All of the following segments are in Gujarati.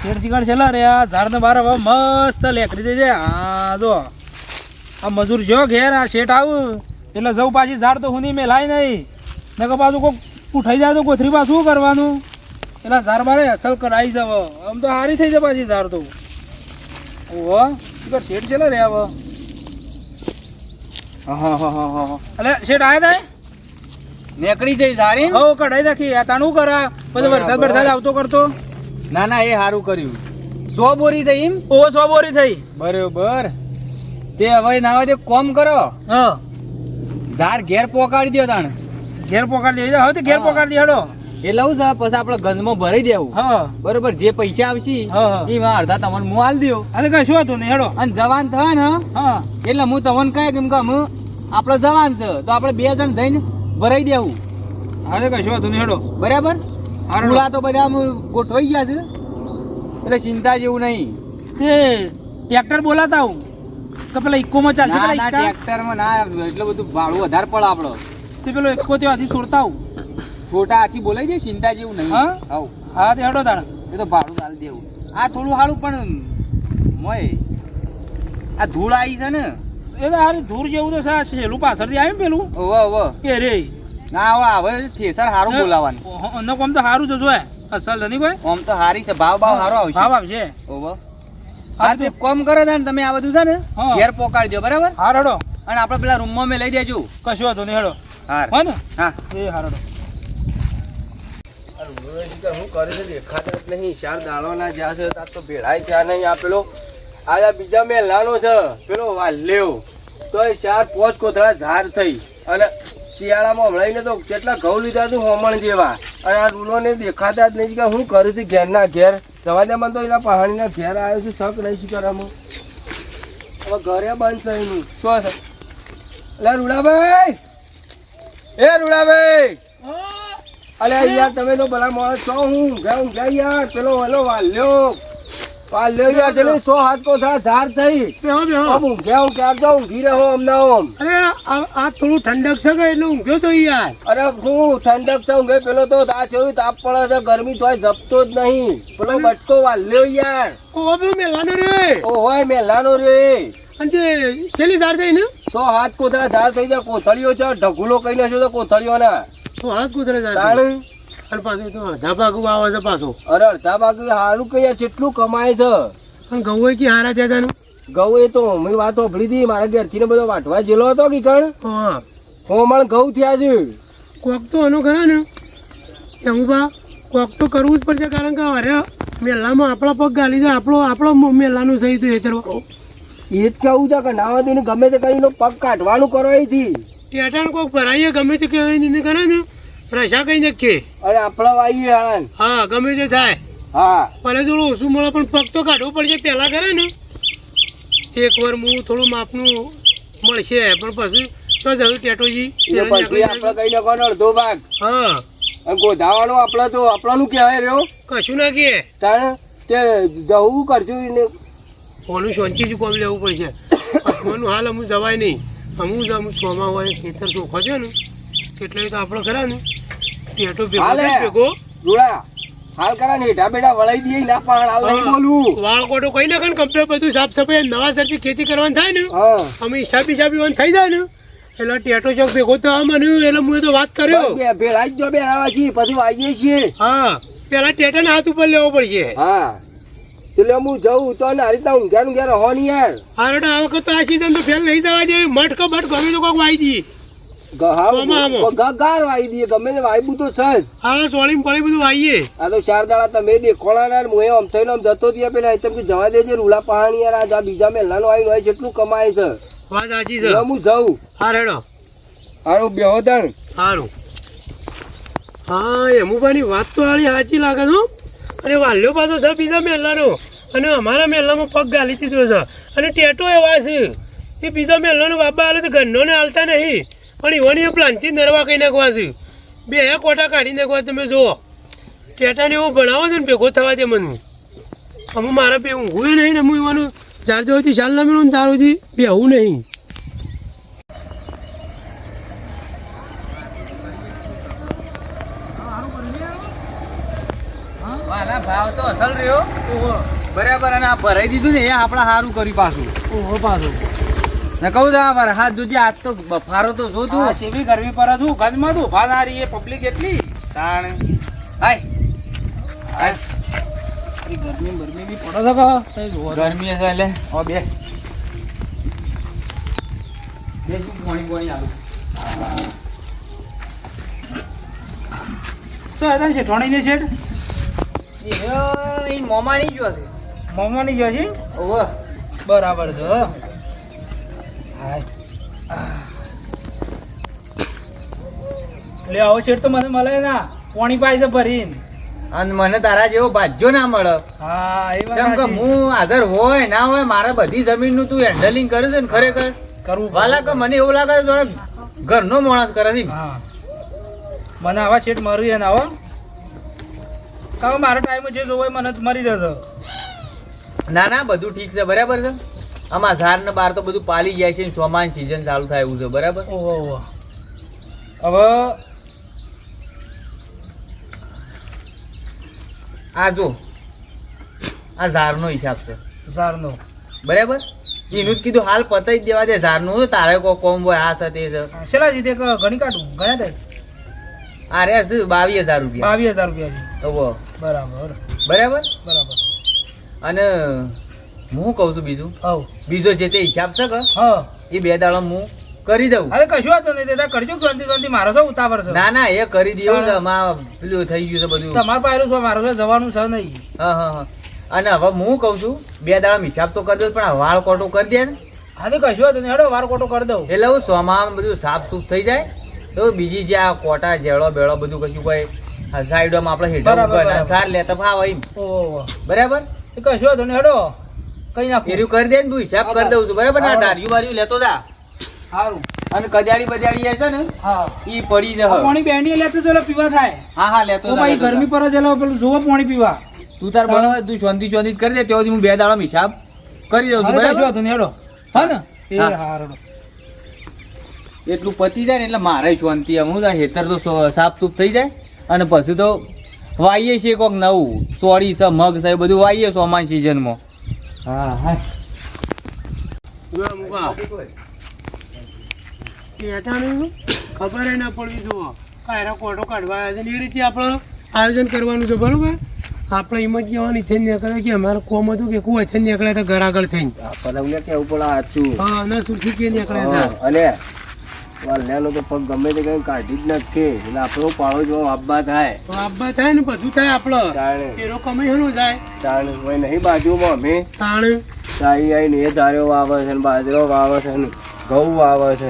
શેડ શિકાર છે રે આ ઝાડ ને બાર હવે મસ્ત લેકરી દે છે આ જો આ મજૂર જો ઘેર આ શેઠ આવું. એટલે જવું પાછી ઝાડ તો હુની મેલાય નહીં. નકર પાછું કોક ઉઠાઈ જાય તો કોથરી પાછું શું કરવાનું? એટલે ઝાડ બારે અસલ કરાવી જાવ આમ તો હારી થઈ જાય પાછી ઝાડ તો. ઓહો શિકાર શેઠ છે રે હવે? એટલે શેઠ આયા તા? નીકળી જઈ ધારી હો કઢાઈ નાખી. આ તાણું કરા. પછી વરસાદ વરસાદ આવતો કરતો. ના ના એ સારું કર્યું. સો બોરી થઈ એમ? ઓ સો બોરી થઈ. બરોબર. તે હવે ના હોય કોમ કરો. હ. ઝાડ ઘેર પોકાડી દો તાણ. ઘેર પોકાડી દે હવે તો ઘેર પોકાડી દેડો હેડો. એ લઉં છે પછી આપણે ગંજમાં ભરી દેવું. હા. બરોબર જે પૈસા આવશે હા, હા. એમાં અડધા તમને હું હાલ દઉં અરે કઈ શું હતું હેડો. અને જવાન થાય ને હા. એટલે હું તમને કહે કેમ કે અમે આપણે જવાન છે તો આપણે બે જણ થઈને ભરાઈ દેવું. અરે કઈ શું હતું હેડો. બરાબર. પૂળા તો બધા ગોઠવાઈ ગયા છે. એટલે ચિંતા જેવું નહીં. તે ટ્રેક્ટર બોલાતા હું. કે પેલા ઇકોમાં ચાલશે ના ના ટ્રેક્ટરમાં ના એટલું બધું ભાડું વધારે પડે આપણો. તે પેલો ઇકો ત્યાં હજી છોડતા હું. ખોટા આથી બોલાઈ જાય ચિંતા જેવું નહીં. હા? હાવ. હા તે હેડો તાણ. એ તો ભાડું ચાલી દેવું. આ થોડું સારું પણ મોય આ ધૂળ આવી છે ને. એ તો હારી ધૂળ જેવું તો સા છેલું પાછળથી આવ્યું પેલું? ઓવો ઓવો. એ રે. ના હવે હવે થેસર સારું બોલાવાનું ન કોમ તો સારું જ અસલ નહીં કોઈ? આમ તો હારી છે ભાવ ભાવ સારો આવશે. ભાવ આવશે. ઓવો હા તે કોમ કરો ને તમે આ બધું છે ને ઘેર પોકાડી બરાબર? હાર હેડો. અને આપણે પેલા રૂમમાં મેં લઈ દેજો કશું હતું નહીં હેડો. હાર. હો ને? હા. એ હાર હું કરે છે દેખાતા નહીં. ચાર દાડોના જ્યાં છે ત્યાં તો ભેળાય ત્યાં નહીં. આ પેલો આ બીજા મેલાનો છે પેલો વાલ્યો. તો એ ચાર પોચ કોથળા ઝાર થઈ. અને શિયાળામાં હમણાં તો કેટલા ઘઉં લીધા હતું હોમણ જેવા. અને આ રૂલોને દેખાતા જ નહીં કે હું કરું છું ઘેરના ઘેર. જવા દે મને તો એના પહાડીના ઘેર આવ્યો છું, શક નહીં શીખરામાં હવે ઘરે બંધ થયું શું છે એટલે રૂડાભાઈ! એ રૂડાભાઈ! અલે યાર, તમે તો ભલા માણસ છો, હું ઊંઘ્યા ઊંઘ્યા યાર. પેલો ઓલો વાલ્યો. વાલ્યો યાર સો હાથ કોથળા ઝાર થઈ. બેહો બેહો આમ ઊંઘ્યા ઊંઘ્યા જો ઊંઘી રહ્યો અમને ઓમ અરે આ થોડું ઠંડક છે કે એટલે ઊંઘ્યો તો યાર. અરે હું ઠંડક છે ઊંઘે? પેલો તો આ જોયું તાપ પડે છે ગરમી તોય જપતો જ નહીં. પેલો બટકો વાલ્યો યાર. ઓ બે મેલાનો રે. ઓ હોય મેલાનો રે. અને છેલ્લી ધાર થઈ ને? સો હાથ કોથળા ધાર થઈ જાય કોથળીઓ છે ઢગુલો કઈ નાખ્યો તો કોથળીઓના? તો હાથ કોથળા ધાર અને પાછું તો અડધા ભાગું આવે છે પાછું. અરે અડધા બાકી સારું કહીએ કેટલું કમાય છે. પણ ઘઉં કે હારા થયા હતા ને ઘઉં એ તો મેં વાત સાંભળી હતી મારા ઘેરથી બધો વાટવા જેલો હતો કે કણ? હા. હોમણ ઘઉં થયા છે. કોક તો એનું ખરા ને? એવું બા કોક તો કરવું જ પડશે કારણ કે અરે મેલામાં આપણા પગ ગાલી જાય આપણો આપણો મેલાનું સહી તો એ તરફ એ જ કેવું છે કે ના હોય ગમે તે કરીને પગ કાઢવાનું કરો અહીંથી ટેટાણ કોક ભરાઈએ ગમે તે કહેવાય કરે ને? રસા કઈ નાખીએ અરે આપણા વાયુ આણંદ હા ગમે તે થાય. હા. ભલે થોડું ઓછું મળે પણ પગ તો કાઢવો પડશે. પહેલાં કરે ને. એક વાર હું થોડું માપનું મળશે પણ પછી તો જવું ટેટોજી પછી આપણે કઈ નાખવાનો અડધો ભાગ. હા. ગોધાવાનો આપણે તો આપણાનું કહેવાય રહ્યો. કશું ના કે તારે તે જવું કરજો ને સોંચી જ કોમ લેવું પડશે. હાલ અમુક જવાય નહીં. અમુક અમુક સોમાં હોય ખેતર ચોખ્ખો છે ને. એટલે તો આપણો ખરા ને. પેટો ભેગો રૂડા હાલ કરા ને હેઠા બેઠા વળાઈ દઈએ ના પણ હાલ નહીં હા. બોલવું. વાળ કોટો કઈ નાખે ને કમ્પ્લેટ બધું સાફ સફાઈ નવા સરથી ખેતી કરવાની થાય ને અમે હિસાબ હિસાબ ઈવન થઈ જાય ને એટલે ટેટો ચોક ભેગો તો આ મને એટલે હું તો વાત કર્યો. ભેળા જ જો બે આવા છીએ પછી આવીએ છીએ. હા. પેલા ટેટાને હાથ ઉપર લેવો પડશે. હા. એટલે હું જઉં તો ને આ રીતના ઊંઘ્યા ઊંઘ્યા રહો ને યાર હારડે આ વખત તો આ સીઝન તો ફેલ નહીં જવા. જાય મટકો બટકો અમે ગમે તો કોઈક વાઈ દઈએ. ગ- હા, આમાં, આમાં. ગ- ગાર વાઈ દઈએ ગમે ને વાયબુ તો સજ. હા સોળી પડી બધું વાઈએ. આ તો ચાર દાડા તમે દેખોણા ના હું આમ થઈને આમ જતો ત્યાં પેલા કે જવા દેજે રૂલા પહાણી યાર આ બીજા મેલાનો આવીને હોય કેટલું કમાય છે. વાત સાચી છે. હું જઉં. હા રેડો. હારું બેહો તણ સારું હા એમુભાની વાત તો આળી સાચી લાગે છો અને વાલ્યો પાછો છે બીજા મેલાનો અને અમારા મેલામાં પગ ગાલી દીધો છે. અને ટેટો એવા છે. એ બીજા મેલાનો બાબા હાલે તો ઘરનો હાલતા નહીં. પણ એવાની પ્લાનથી નરવા કઈ નાખવા છે? બે કોટા કાઢી નાખવા તમે જુઓ. ટેટાને એવું ભણાવો છે ને ભેગો થવા દે મને. અમુક મારા બે ઊંઘું નહીં ને હું એવાનું ચાર જોથી ચાલ ના મેળવું ચાર સુધી બેહું નહીં. ભાવ તો અસલ રહ્યો. બરાબર અને આ ભરાઈ દીધું ને એ આપણે સારું કર્યું પાછું. ઓહો પાછું. ને કહું છું આ વરસાદ જોજે આજ તો બફારો તો જો તું આ સેવી ગરમી પર હતું ગંજમાં તું ઊભા ના એ પબ્લિક એટલી? તાણ. હાય. હાય. એ ગરમી ગરમી બી પડે છે કે તઈ જોવો તો. ગરમી હશે એટલે. ઓ બે. બે શું પાણી પાણી હતા છે ઠોણી ને છેડ એ મોમાં નહીં ગયો છે મોમો ની ગયો છે ઓહો બરાબર છે. હો. લે આવો છેડ તો મને મળે ના. પોણી પાઈ છે ભરીને. અને મને તારા જેવો ભાજ્યો ના મળે. હા એ કેમ કે હું હાજર હોય ના હોય મારે બધી જમીનનું તું હેન્ડલિંગ કરે છે ને ખરેખર? કરવું. વાલા કે મને એવું લાગે છે ઘરનો માણસ કરે છે હા. મને આવા છેડ મરી ને આવો. કાં મારો ટાઈમ જે જોવો મને મરી જશે. ના ના બધું ઠીક છે બરાબર છે? આમાં ઝાડ ને બાર તો બધું પાલી જાય છે ચોમાન સિઝન ચાલુ થાય એવું છે બરાબર? હવે આ જો આ ઝાડનો હિસાબ છે. ઝાડનો. બરાબર? એનું જ કીધું હાલ પતાઈ દેવા દે ઝાડનું તારે કો કોમ હોય આ તે છે. છેલ્લા જીતે ઘણી કાઢું ગયા થાય આ રે છે બાવીસ હજાર રૂપિયા. બાવીસ હજાર રૂપિયા બરાબર. બરાબર? બરાબર. અને હું કહું છું બીજું? હવ બીજો જે તે હિસાબ છે કે હા. એ બે દાડો હું કરી દઉં. અરે કશું હતું નહીં તે કરજો શાંતિ શાંતિ મારો તો ઉતાવળ છે. ના ના એ કરી દઉં ને આમાં પેલું થઈ ગયું છે બધું. તમારે પાયરું છે મારો છે જવાનું છે નહીં. હા હા હા. અને હવે હું કહું છું બે દાડા હિસાબ તો કરી દઉં પણ વાળ કોટો કરી દે ને. હા તો કશું હતું નહીં હેડો વાળ કોટો કરી દઉં. એટલે હું સોમાં બધું સાફ સૂફ થઈ જાય. તો બીજી જે આ કોટા જેળો બેળો બધું કશું કોઈ સાઈડમાં આપણે હેઠળ. સાર લેતા ફાવે એમ. બરાબર? કશું હતું નહીં હેડો. કઈ નાખો? એર્યું કરી દે ને તું હિસાબ કરી દઉં છું. બરાબર ના. ધાર્યું બાર્યું લેતો જા. સારું અને કજાડી બજાડી છે ને હા. ઈ પડી જ પાણી બેની લેતો ચલો પીવા થાય. હા હા લેતો જા, ભાઈ ગરમી પર જ પેલું જોવો પાણી પીવા. તું તાર બનાવે તું શાંતિ શાંતિ કરી દે ત્યાં હું બે દાડા હિસાબ કરી દઉં છું બરાબર? હેડો. હા ને? એ હા. હા એટલું પતી જાય ને એટલે મારે શાંતિ આમ હું હેતર તો સાફ સૂફ થઈ જાય. અને પછી તો વાઈએ છીએ કોક નવું. સોરી છે મગ છે એ બધું વાઈએ સોમાન સિઝનમાં હા હા. ખબર એ ના? પડવી જુઓ. કાયરા કોટો કાઢવા આવ્યા છે ને એ રીતે આપણે આયોજન કરવાનું છે બરોબર? આપણે એમ જ કહેવાની થઈને નીકળે કે અમારે કોમ હતું કે કોઈ થઈને નીકળ્યા હતા ઘર આગળ થઈને. પેલા કેવું પડે સાચું હા ના સુરથી કે નીકળ્યા હતા? અને વાલ્યાનો તો પગ ગમે તે કઈ કાઢી જ નાખે એટલે આપણો પાડો જો આબ્બા થાય. તો આબ્બા થાય ને બધું થાય આપણો. તાણે. એનો કમે હેનો જાય. તાણે. હોય નહીં બાજુમાં અમે. તાણે. સાઈ આઈને એ ધાર્યો વાવે છે ને બાજરો વાવે છે ને ઘઉં વાવે છે.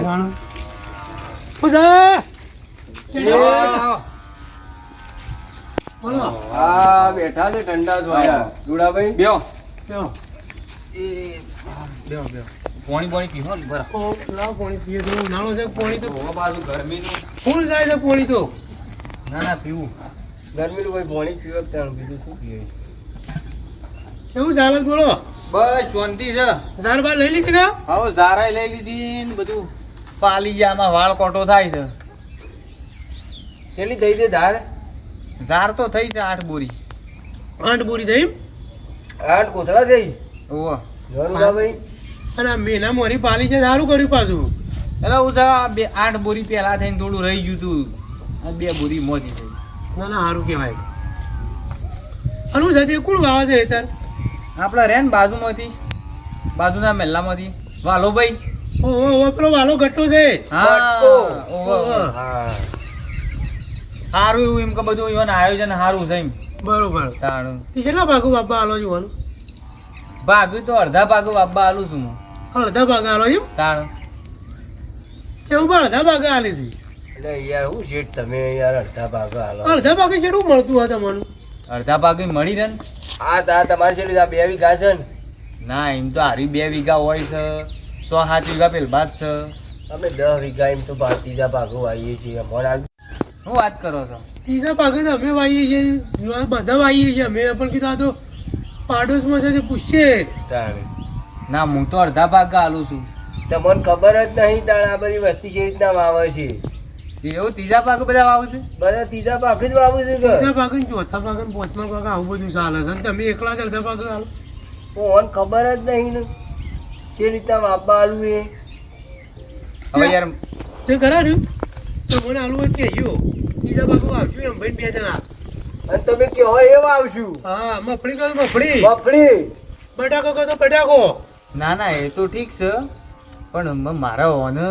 પૂજા બોલો. આ બેઠા છે ઠંડા જોયા. જુડાભાઈ બેહો. લ્યો. બેહો બેહો. પાણી પાણી પીવો ને બરાબર. લાવો પાણી પીએ તો ઉનાળો છે પાણી તો ગરમી ગરમીનું ફૂલ જાય છે પાણી તો? ના ના પીવું. ગરમીનું કોઈ ભોણી પીવે કે તાણ બીજું શું પીએ? કેવું ચાલે બોલો? બસ શાંતિ છે. ઝાર બાર લઈ લીધી ને હવે ઝારા લઈ લીધી ને બધું પાલી ગયા આમાં વાળ કોટો થાય છે. કેટલી થઈ છે ધાર ઝાર તો થઈ છે આઠ બોરી. આઠ બોરી થઈ આઠ કોથળા થઈ? ઓહો. જરુભાઈ અને મેના મોરી પાલી છે સારું કર્યું પાછું. એટલે હું તો બે આઠ બોરી પહેલા થઈને થોડું રહી ગયું તું. આ બે બોરી મોજી થઈ ના ના સારું કહેવાય. અને હું સાથે કોણ વાવા છે હેતર આપણા રેન બાજુમાંથી. બાજુના મહેલામાંથી. વાલો ભાઈ. ઓહો પેલો વાલો ગટ્ટો છે. હા સારું એવું એમ કે બધું આયોજન સારું છે એમ. બરોબર. સારું. કેટલા ભાગો બાપા હાલો જોવાનું ભાગ્યું તો અડધા ભાગ બાબા આલું છું હું. અડધા ભાગ આલો એમ? તાણ. એવું પણ અડધા ભાગા આલી હતી. એટલે યાર હું શેઠ તમે યાર અડધા ભાગ આલો. અડધા ભાગે કેટલું મળતું હોય તમને? અડધા ભાગે મળી રહે ને? આ તા તમારે છે આ બે વીઘા છે ને. ના એમ તો હારી બે વીઘા હોય છે. સો સાત વીઘા પેલ બાદ છે. અમે દસ વીઘા એમ તો ત્રીજા ભાગો વાવીએ છીએ. અમારા શું વાત કરો છો? ત્રીજા ભાગે તો અમે વાઈએ છીએ. બધા વાઈએ છીએ. અમે પણ કીધું આ તો પાડોશમાં છે પૂછશે. ના હું તો અડધા ભાગ આલું છું. તમને ખબર જ નહીં તાણે આ બધી વસ્તી કેવી રીતના વાવે છે. એવું ત્રીજા પાક બધા વાવું છે? બધા ત્રીજા પાક જ વાવું છે કે ત્રીજા ભાગે ને ચોથા પાક ને પાંચમા પાક આવું બધું ચાલે છે. તમે એકલા જ અડધા ભાગે હાલો ઓન ખબર જ નહીં ને. કે રીતના વાપવા આલું એ. હવે યાર તે કરા રહ્યું તો મને આલુ કે કહેજો ત્રીજા ભાગ આવશું એમ ભાઈ બે જણા. અને તમે કહો એવા આવશું. હા મફળી કહો મફળી. મફળી. બટાકો કહો તો બટાકો. ના ના એ તો ઠીક છે. પણ મારા મારે ઓને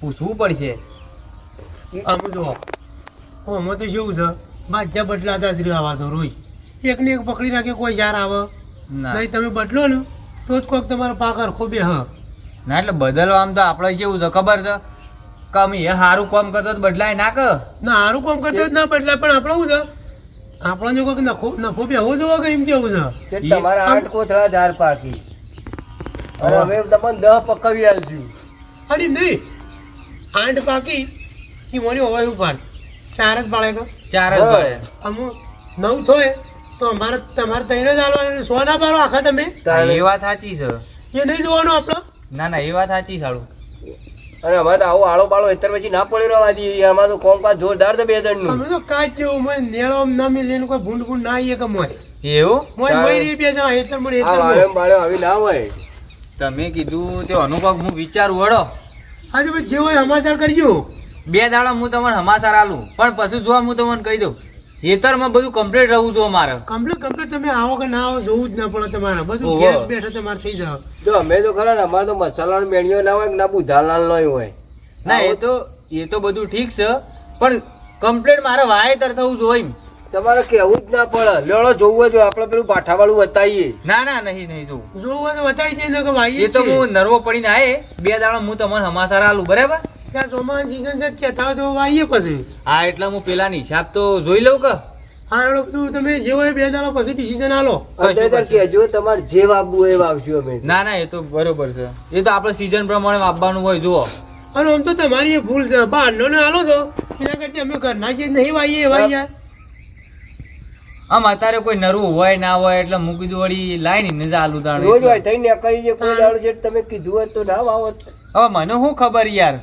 પૂછવું પડશે. આમ જો આમાં તો કેવું છે? બાજા બદલાતા જ રહેવા તો રોજ. એક ને એક પકડી રાખે કોઈ યાર આવે. નહીં તમે બદલો ને તો જ કોઈક તમારો પાક હરખો બે હ ના એટલે બદલવા આમ તો આપણે કેવું છે? ખબર છે? કે અમે એ સારું કામ કરતો તો બદલાય ના કે ના સારું કામ કરતો જ ના બદલાય પણ આપણો છે? આપણો જો કોઈક નફો નફો બેહવો જોવો કે એમ કેવું છે? કે તમારા આઠ કોથળા ધાર પાકી. હવે તમને દહ પકવી આલશું. અરે નહીં. આઠ પાકી એ મને હોવાય ઉપર. ચાર જ પાડે કે ચાર જ હા. અમુ નવ થોય તો અમારે તમારે તઈને જ હાલવાનું સો ના પાડો આખા તમે? એ વાત સાચી છે. એ નહીં જોવાનું આપણે? ના ના એ વાત સાચી સારું અને અમારે તો આવો આળો બાળો હેતર પછી ના પડી રહેવા દઈએ અમારે તો કોમકાજ જોરદાર છે બે જણનું. અમે તો કાચ જેવું મને નેળો ના મિલે કોઈ ભૂંડ ભૂંડ ના આવીએ કે મોય? એવું? મોય મોય મરી બે જણા હેતર મળી આ હેતર વાળો બાળો આવી ના હોય. તમે કીધું તે અનુભવ હું વિચારું વળો આજે પછી જે હોય સમાચાર કરજો. બે દાડા હું તમને સમાચાર આલું પણ પછી જોવા હું તમને કહી દઉં. ખેતરમાં બધું કમ્પ્લીટ રહું છું મારે કમ્પ્લીટ કમ્પ્લીટ તમે આવો કે ના આવો જોવું જ ના પડે તમારે. બધું. ઘેર બેઠા તમારે થઈ જાવ જો અમે તો ખરા ને અમારે તો મસાલાનો મેળ્યો ના હોય ના બુધાલાલ નો હોય. ના એ તો એ તો બધું ઠીક છે પણ કમ્પ્લીટ મારે વાયતર થવું જોઈએ એમ. તમારે કેવું જ ના પડે. લેડો જોવું હોય તો આપણે પેલું પાઠાવાળું બતાવીએ. ના ના નહીં નહીં જોવું. જોવું તો બતાવી દે ને કે ભાઈ એ તો હું નરવો પડીને આવે બે દાડા હું તમને હમાસાર આલું બરાબર? ત્યાં ચોમાસા સીઝન છે કહેતા હોય તો વાઈએ પછી. હા એટલે હું પેલાની હિસાબ તો જોઈ લઉં કે. હા એનો બધું તમે જે હોય બે દાડા પછી ડિસિઝન આલો. અત્યારે કહેજો તમારે જે વાવવું એ વાવશું અમે. ના ના એ તો બરોબર છે. એ તો આપણે સીઝન પ્રમાણે આપવાનું હોય જુઓ. અને આમ તો તમારી એ ભૂલ છે. બહારનો ને આલો છો. એના કરતા અમે ઘરના જે નહીં વાઈએ એવા આમ અત્યારે કોઈ નરવું હોય ના હોય એટલે મૂકી દઉં વળી લાઈ ને આલુ તાણ રોજ હોય થઈ ને કરી જે કોઈ દાડો છે તમે કીધું હોય તો ના વાવો હવે મને શું ખબર યાર?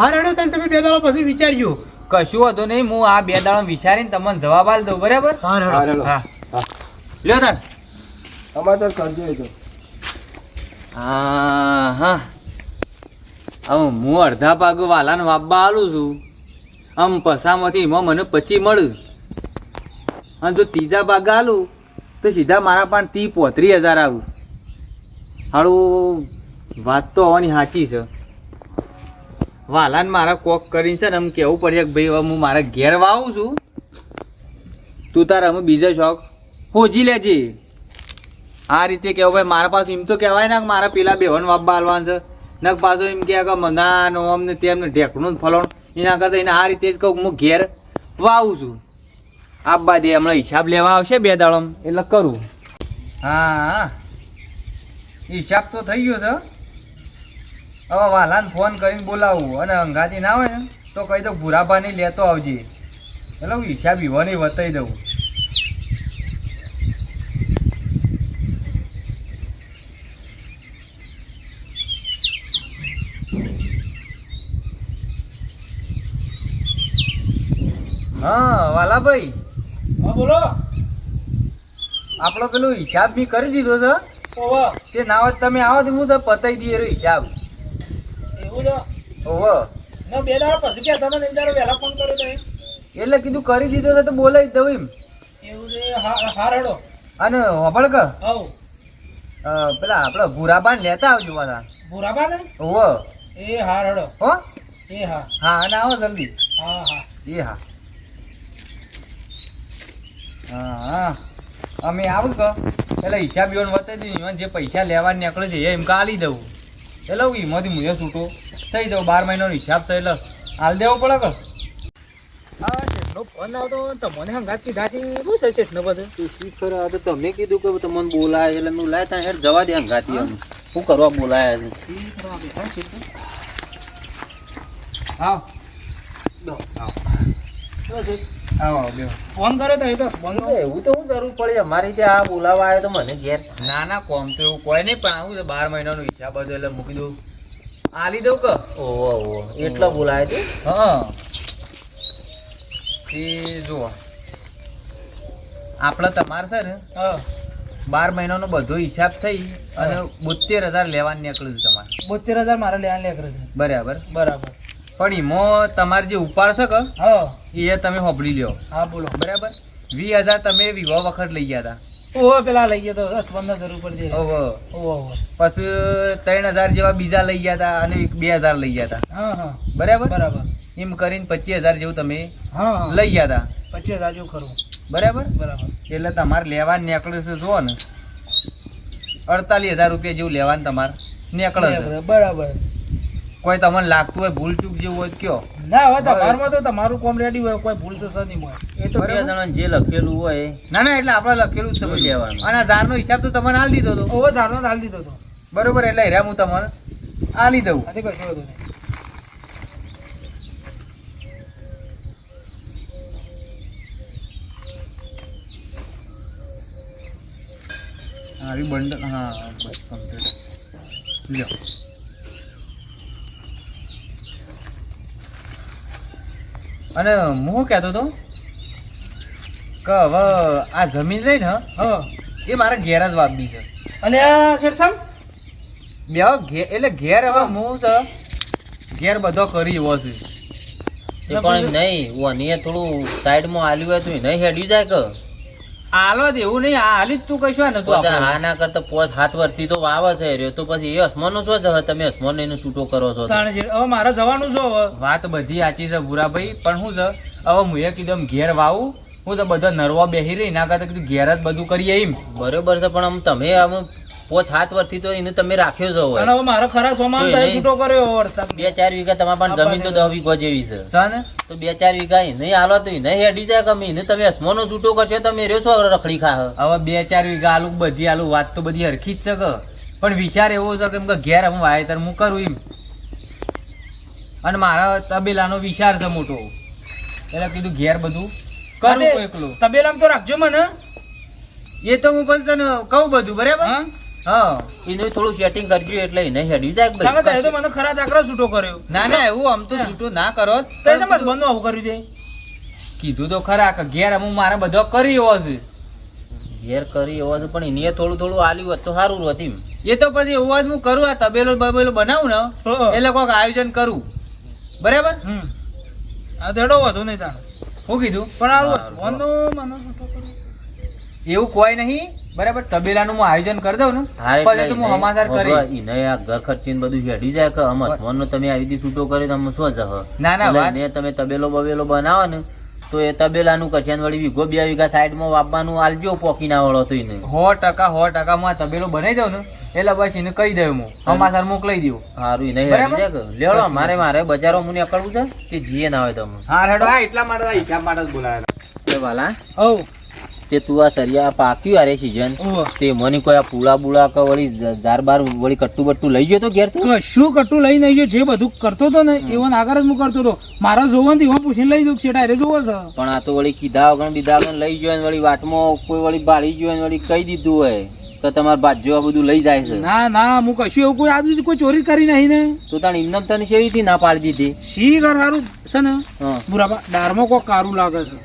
હા રેડો તને તમે બે દાડા પછી વિચારજો. કશું હતું નહીં હું આ બે દાડા વિચારીને તમને જવાબ આલ દઉં બરાબર? હા રેડો હા હા. લ્યો તાર. અમારે તો કરજો એ તો. હા હા હવે હું અડધા ભાગ વાલાને વાપવા આલું છું. આમ પસામાંથી એમાં મને પચી મળ્યું. અને જો ત્રીજા ભાગ આલું તો સીધા મારા પણ ત્રી પોત્રીસ હજાર આવું. સારું વાત તો આવવાની સાચી છે. વાલાને મારા કોક કરીને છે ને એમ કહેવું પડશે કે ભાઈ, હવે હું મારા ઘેર વાવું છું. તું તારે અમે બીજો શોખ હોજી લેજે. આ રીતે કહેવું ભાઈ મારા પાસે એમ તો કહેવાય ને કે મારા પેલા બેહન બાપા હાલવાનું છે. ને પાછો એમ કહે કે મના નો અમને તેમને ઢેકણું ફલણ. એના કરતાં એને આ રીતે જ કહું હું ઘેર વાવું છું. આબા દે, હમણાં હિસાબ લેવા આવશે બે દાડમ. એટલે કરું. હા હા. હિસાબ તો થઈ ગયો છે. હવે વાલાને ફોન કરીને બોલાવું અને અંગાથી ના હોય ને તો કહી દઉં ભૂરાભાની લેતો આવજે. એટલે હું હિસાબ ઈવોને વતાવી દઉં. હા વાલાભાઈ. હા બોલો. આપણો પેલો હિસાબ બી કરી દીધો છે? તે ના હોય તમે આવો તો હું તો પતાવી દઈએ હિસાબ. એવું છે ઓહો. ના બે દાડા પછી ક્યાં તમે વહેલા ફોન કર્યો એટલે કીધું કરી દીધો તો બોલાવી દઉં એમ. એવું છે હા હા રડો. અને હોબળ કે અ, પેલા આપણે ભૂરાબાન લેતા આવજો પાછા ભૂરાબાન? ઓહો. એ હા રડો. હો? એ હા. હા અને આવો જલ્દી. હા હા. એ હા. હા હા. અમે આવું કે એટલે હિસાબ યોન દઉં જે પૈસા લેવા નીકળે છે એમ કાલી દઉં. એટલે હું એમાંથી મુએ છૂટો થઈ જાઉં બાર મહિનાનો હિસાબ થાય એટલે હાલ દેવો પડે કે? હા શેઠનો ફોન આવતો તમને હમ ગાતી છે શું છે શેઠનો બધું? તો તમે કીધું કે તમને બોલાય એટલે હું લાય ત્યાં હેર જવા દે હંગાતી એમ. શું કરવા બોલાયા છે? આવ આવો. આવો બેહો. ફોન કર્યો તો એ તો એવું તો શું કરવું પડે. અમારી ત્યાં આ બોલાવા આવ્યો તો મને ઘેર. ના ના કોમ તો એવું કોઈ નહીં પણ આવું બાર મહિનાનો હિસાબ હતો એટલે મૂકી દઉં. આલી દઉં કે? ઓહો ઓહો. એટલો બોલાય છે હા. એ જુઓ. આપણે તમારે છે ને બાર મહિનાનો બધો હિસાબ થઈ અને બોતેર હજાર લેવા નીકળ્યું છે તમારે. બોતેર હજાર મારે લેવા નીકળ્યું છે. બરાબર. બરાબર. પણ એમાં તમારે જે ઉપાડ છે કે એ તમે હોબળી લ્યો. હા બોલો. બરાબર? વીસ હજાર તમે વિવાહ વખત લઈ ગયા હતા ઓહો પેલા લઈ ગયા તો પંદર હજાર ઉપર હવે ઓહો. ઓહો પછી ત્રણ હજાર જેવા બીજા લઈ ગયા હતા અને બે હજાર લઈ ગયા હતા હા હા. બરાબર? બરાબર. એમ કરીને પચીસ હજાર જેવું તમે હા લઈ ગયા હતા પચીસ હજાર જેવું ખરું. બરાબર? બરાબર. એટલે તમારે લેવા નીકળે છે જુઓ ને. અડતાલીસ હજાર રૂપિયા જેવું લેવાનું તમારે નીકળે બરાબર. કોઈ તમને લાગતું હોય ભૂલ ચૂક જેવું હોય કયો. ના હવે તમારમાં તો તમારું કોમ રેડી હોય કોઈ ભૂલ તો છે હોય. એ તો બે. જે લખેલું હોય. ના ના એટલે આપણે લખેલું જ છે લેવાનું. અને ધારનો હિસાબ તો તમને આલી દીધો હતો ઓહો ધારનો હાલ દીધો તો. બરોબર એટલે હેરા હું તમને આલી દઉં. આથી કશું હતું આવી બંડલ હા બસ કમ્પ્લીટ. લ્યો. અને હું શું કહેતો હતો કે હવે આ જમીન રહી ને હા. એ મારે ઘેર જ વાપી છે. અને આ શેરસામ બે ઘેર એટલે ઘેર હવે હું છે ઘેર બધો કરી એવો છે. એ પણ નહીં ઓનીએ થોડું સાઈડમાં આલ્યું હતું નહીં હેડી જાય કે? આલો જ એવું નહીં આ હાલી જ તું કશું નતું પોતે આપણે. કરતા પોત હાથ વર્ષથી તો વાવે છે રહ્યો. તો પછી એ અસમાનો છો હવે? તમે અસમાન એનો છૂટો કરો છો તો. હવે મારે જવાનું છે હવે. વાત બધી સાચી છે ભૂરાભાઈ પણ શું છે? હવે હું એ કીધું ઘેર વાવું હું તો બધા નરવા બેહી રહી ના કરતા કીધું ઘેર જ બધું કરીએ એમ. બરોબર છે પણ આમ તમે આમ હાથ વર્ષથી તો એને તમે રાખ્યો છો અને હવે મારો ખરા સોમાન થાય છૂટો કર્યો વરસાદ બે ચાર વીઘા તમારા પણ જમીન તો દસ વીઘો જેવી છે. સન? તો બે ચાર વીઘા એને હાલો તો એને હેડી જાય કે એને તમે અસમોનો છૂટો કરશો તમે રહ્યો છો રખડી ખા હવે બે ચાર વીઘા આલુ બધી આલુ વાત તો બધી હરખી જ છે કે. પણ વિચાર એવો છે કે એમ કે ઘેર હું વાવેતર હું કરું એમ. અને મારા તબેલાનો વિચાર છે મોટો. એટલે કીધું ઘેર બધું કરું એકલું. તબેલામાં તો રાખજો મને. એ તો હું પણ તને કહું બધું બરાબર? હા હા એનું થોડું સેટિંગ કરજો એટલે એને હેડી જાય તમે તો એ તો મને ખરા દાખલા છૂટો કર્યો. ના ના એવું આમ તો છૂટું ના કરો. જ. તો બંધ આવું કર્યું છે. કીધું તો ખરા કે ઘેર હું મારે બધો કરી એવો છે. ઘેર કરી એવો છે પણ એને થોડું થોડું આલ્યું હોત તો સારું હોત એ તો પછી એવું જ હું કરું આ તબેલો બબેલો બનાવું ને. એટલે કોઈક આયોજન કરું. બરાબર? આ તેડો વધુ નહીં તાણે. શું કીધું? પણ આવું એવું કોઈ નહીં. બરાબર? તબેલાનું હું આયોજન કરી દઉં ને હા પછી તો હું સમાચાર કરી એને આ ઘર ખર્ચીને બધું હેડી જાય કે આમ અસમાનનો તમે આવી દી છૂટો કર્યો તો આમ શું જહ ના ના વાત ને તમે તબેલો બબેલો બનાવો ને તો એ તબેલાનું કરશે વળી વીઘો બે વીઘા સાઈડમાં વાપવાનું આલજો પોકીના વાળો તો એને સો ટકા સો ટકા માં તબેલો બનાવી દઉં ને એટલે બસ એને કહી દઉં હું. સમાચાર મોકલાઈ દઉં. સારું એને બરાબર? હેડી જાય કે? લેવડો મારે મારે બજારો મને અકળવું છે કે જીએ ના હોય તમે? હા હેડો. હા એટલા માટે હિસાબ માટે જ એ વાલા. હવ તે તું આ સરિયા પાક્યું આરે સીઝન. તે મને કોઈ આ પૂળા બુળા કે વળી ઝાર બાર વળી કટ્ટુ બટ્ટુ લઈ ગયો તો ઘેર શું કશું કટું લઈ નહીં ગયો? જે બધું કરતો હતો ને એવો આગળ જ હું કરતો હતો. મારા જોવાનું એવા પૂછીને લઈ દઉં છે ડાયરે જોવો છે? પણ આ તો વળી કીધા વગર દીધા વગર લઈ ગયો ને વળી વાટમાં કોઈ વળી બાળી ગયો ને વળી કહી દીધું હોય તો તમારે બાજુ આ બધું લઈ જાય છે. ના ના હું કશું એવું કોઈ આજુ કોઈ ચોરી કરી નહીં ને. તો તાણ ઇન્દમ તને કેવી ના પાડી દીધી? શી ઘર સારું છે ને? હા. બરાબર દારમાં કોઈ કારું લાગે છે.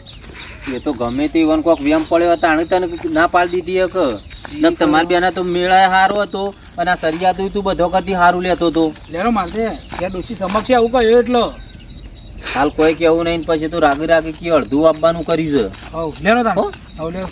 એ તો ગમે તે વન કોક વ્યમ પડ્યો તાણે તને ના પાડી દીધી એક. નક તમાર બેના તો મેળાય હારો હતો અને આ સરિયા તો બધો કરતી હારું લેતો હતો. લેરો મારતે કે ડોસી સમક્ષ આવું કહ્યું એટલે. હાલ કોઈ કેવું નહીં પછી તું રાગી રાગી કે અડધું આપવાનું કર્યું છે. હવ લેરો તા હવ લેરો.